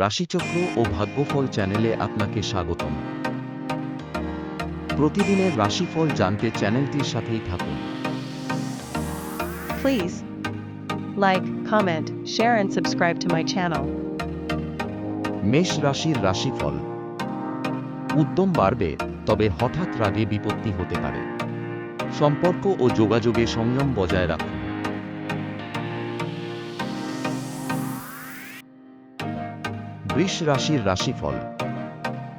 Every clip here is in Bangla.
রাশিচক্র ও ভাগ্যফল চ্যানেলে আপনাকে স্বাগতম। প্রতিদিনের রাশিফল জানতে চ্যানেলটির সাথেই থাকুন। Please like, comment, share, and subscribe to my channel. মেষ রাশির রাশিফল। উদ্যম বাড়বে তবে হঠাৎ রাগে বিপত্তি হতে পারে। সম্পর্ক ও যোগাযোগে সংযম বজায় রাখুন। বৃষ রাশির রাশিফল।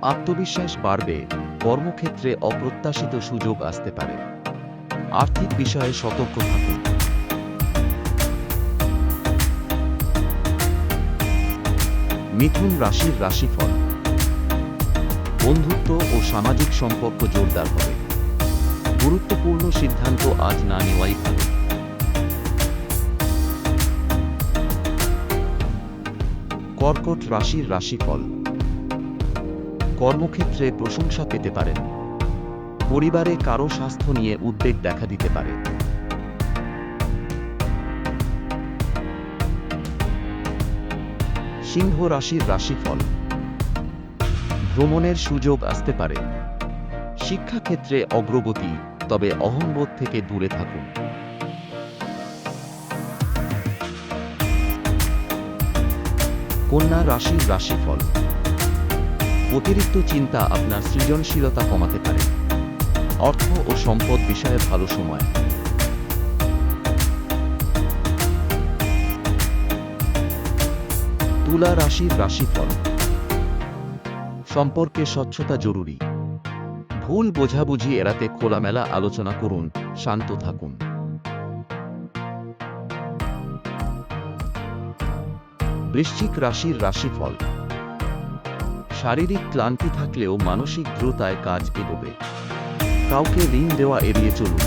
আত্মবিশ্বাস বাড়বে, কর্মক্ষেত্রে অপ্রত্যাশিত সুযোগ আসতে পারে। আর্থিক বিষয়ে সতর্ক থাকুন। মিথুন রাশির রাশিফল। বন্ধুত্ব ও সামাজিক সম্পর্ক জোরদার হবে। গুরুত্বপূর্ণ সিদ্ধান্ত আজ না নেওয়াই ভালো। কর্কট রাশির রাশিফল। কর্মক্ষেত্রে প্রশংসা পেতে পারেন। পরিবারে কারও স্বাস্থ্য নিয়ে উদ্বেগ দেখা দিতে পারে। সিংহ রাশির রাশিফল। ভ্রমণের সুযোগ আসতে পারে। শিক্ষাক্ষেত্রে অগ্রগতি, তবে অহংবোধ থেকে দূরে থাকুন। কন্যা রাশির রাশিফল। অতিরিক্ত চিন্তা আপনার সৃজনশীলতা কমাতে পারে। অর্থ ও সম্পদ বিষয়ে ভালো সময়। তুলা রাশির রাশিফল। সম্পর্কে স্বচ্ছতা জরুরি। ভুল বোঝাবুঝি এড়াতে খোলামেলা আলোচনা করুন, শান্ত থাকুন। বৃশ্চিক রাশির রাশিফল। শারীরিক ক্লান্তি থাকলেও মানসিক দ্রুতায় কাজ এগোবে। কাউকে ঋণ দেওয়া এড়িয়ে চলুন।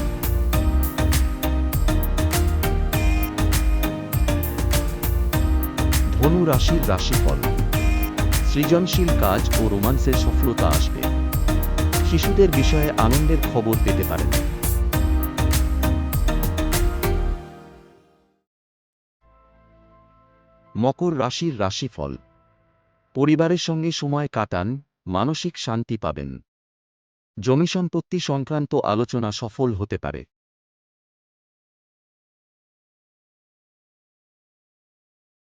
ধনু রাশির রাশিফল। সৃজনশীল কাজ ও রোমান্সের সফলতা আসবে। শিশুদের বিষয়ে আনন্দের খবর পেতে পারেন। মকর রাশির রাশিফল। পরিবারের সঙ্গে সময় কাটান, মানসিক শান্তি পাবেন। জমি সম্পত্তি সংক্রান্ত আলোচনা সফল হতে পারে।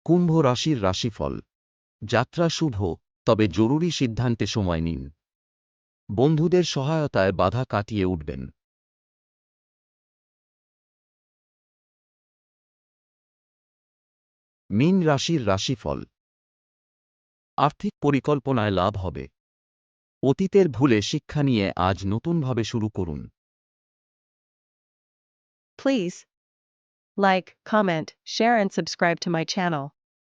কুম্ভ রাশির রাশিফল। যাত্রা শুভ, তবে জরুরি সিদ্ধান্তে সময় নিন। বন্ধুদের সহায়তায় বাধা কাটিয়ে উঠবেন। মীন রাশির রাশিফল। আর্থিক পরিকল্পনায় লাভ হবে। অতীতের ভুলে শিক্ষা নিয়ে আজ নতুনভাবে শুরু করুন। Please like comment, share and subscribe to my channel.